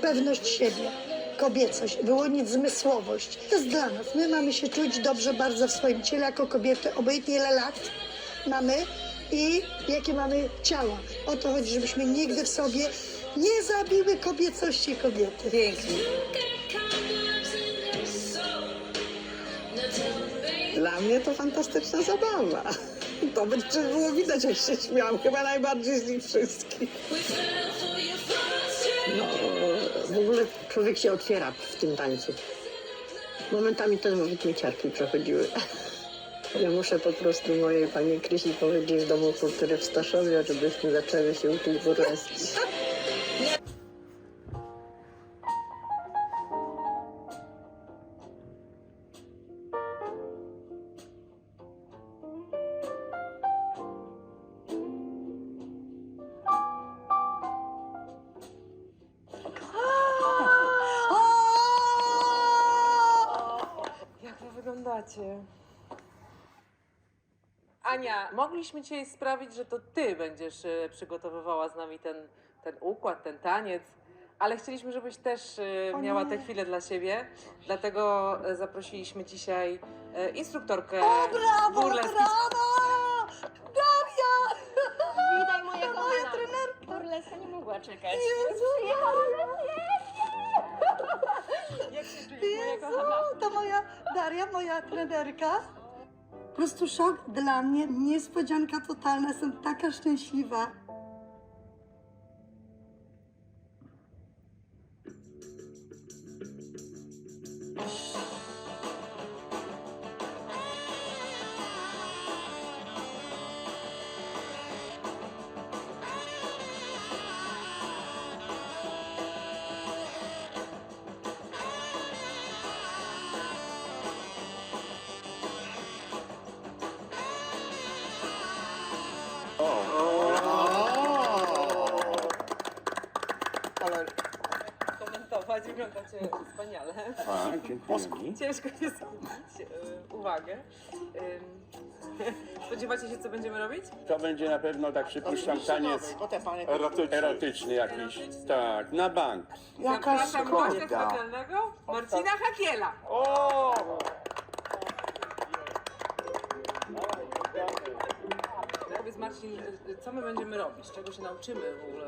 pewność siebie, kobiecość, wyłonić zmysłowość. To jest dla nas. My mamy się czuć dobrze bardzo w swoim ciele jako kobiety, obojętnie ile lat mamy i jakie mamy ciała. O to chodzi, żebyśmy nigdy w sobie nie zabiły kobiecości kobiety. Pięknie. Dla mnie to fantastyczna zabawa. To by było widać, jak się śmiałam. Chyba najbardziej z nich wszystkich. No, w ogóle człowiek się otwiera w tym tańcu. Momentami to nawet mi ciarki przechodziły. Ja muszę po prostu mojej pani Krysi powiedzieć w Domu Kultury w Staszowie, żebyśmy zaczęły się uczyć burleski. Ania, mogliśmy dzisiaj sprawić, że to ty będziesz e, przygotowywała z nami ten, ten układ, ten taniec, ale chcieliśmy, żebyś też e, O miała nie. tę chwilę dla siebie. Dlatego e, zaprosiliśmy dzisiaj e, instruktorkę O, brawo, burleski. brawo! Daria! Witaj moja Moja kochana. trenerka. Burleska nie mogła czekać. Jezu, Jak się czujesz moja kochana? Jezu, to moja Daria, moja trenerka. Po prostu szok dla mnie, niespodzianka totalna, jestem taka szczęśliwa. Wyglądacie wspaniale. a, dziękuję. Ciężko jest skupić e, uwagę. Spodziewacie się, co będziemy robić? To będzie na pewno, tak przypuszczam, taniec erotyczny jakiś. Tak, na bank. Jaka Zapraszam gościa szkoda. specjalnego, Marcina Hakiela. O! Marcin, co my będziemy robić? Czego się nauczymy w ogóle?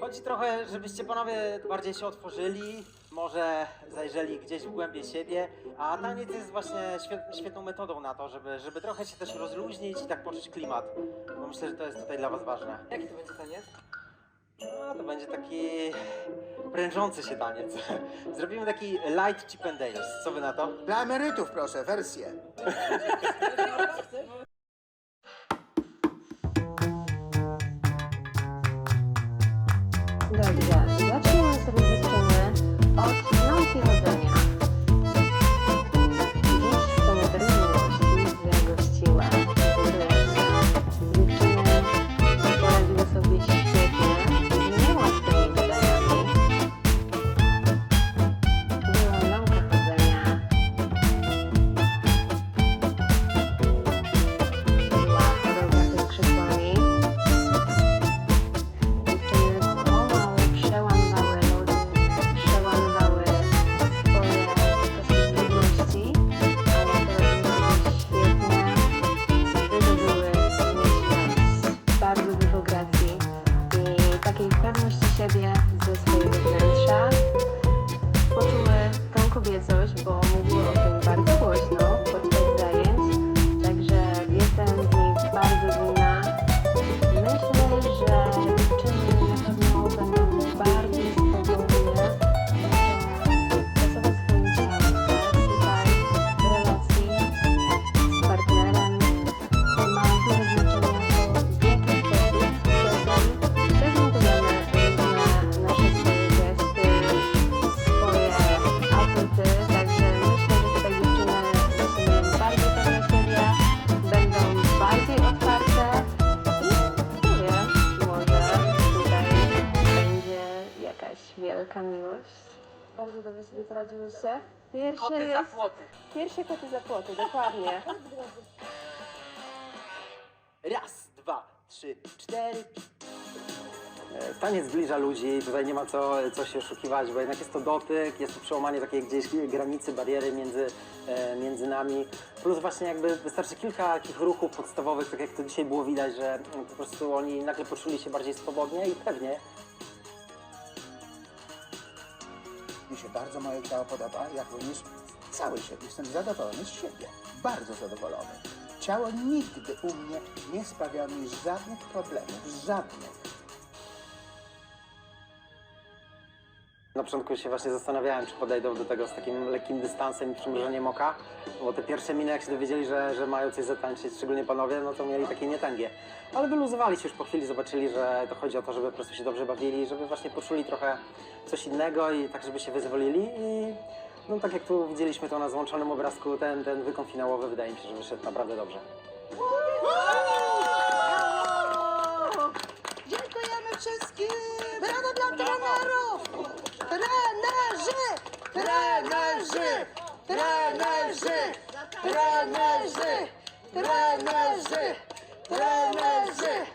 Chodzi trochę, żebyście panowie bardziej się otworzyli, może zajrzeli gdzieś w głębie siebie, a taniec jest właśnie świet, świetną metodą na to, żeby, żeby trochę się też rozluźnić i tak poczuć klimat. Bo myślę, że to jest tutaj dla was ważne. Jaki to będzie taniec? No, to będzie taki prężący się taniec. Zrobimy taki light chip and dales. Co wy na to? Dla emerytów proszę, wersję. Dobrze, zacznijmy sobie dziewczyny od nauki wielka miłość. Bardzo dobrze sobie poradziłyście. Pierwsze Koty za jest... płoty. Pierwsze koty za płoty, dokładnie. Raz, dwa, trzy, cztery. E, Taniec zbliża ludzi, tutaj nie ma co, co się oszukiwać, bo jednak jest to dotyk, jest to przełamanie takiej gdzieś granicy, bariery między, e, między nami. Plus właśnie jakby wystarczy kilka takich ruchów podstawowych, tak jak to dzisiaj było widać, że mm, po prostu oni nagle poczuli się bardziej swobodnie i pewnie. Mi się bardzo moje ciało podoba, jak również cały siebie. Jestem zadowolony z siebie. Bardzo zadowolony. Ciało nigdy u mnie nie sprawia mi żadnych problemów. Żadnych. Na początku się właśnie zastanawiałem, czy podejdą do tego z takim lekkim dystansem i przymrużeniem oka, bo te pierwsze miny, jak się dowiedzieli, że, że mają coś zatańczyć, szczególnie panowie, no to mieli takie nietęgie. Ale wyluzowali się już po chwili, zobaczyli, że to chodzi o to, żeby po prostu się dobrze bawili, żeby właśnie poczuli trochę coś innego i tak, żeby się wyzwolili i no tak jak tu widzieliśmy to na złączonym obrazku, ten, ten wykon finałowy wydaje mi się, że wyszedł naprawdę dobrze. Dziękujemy wszystkim! Brawo dla trenerów! Тренажи! Тренажи! Тренажи! Тренажи! Тренажи! Тренажи!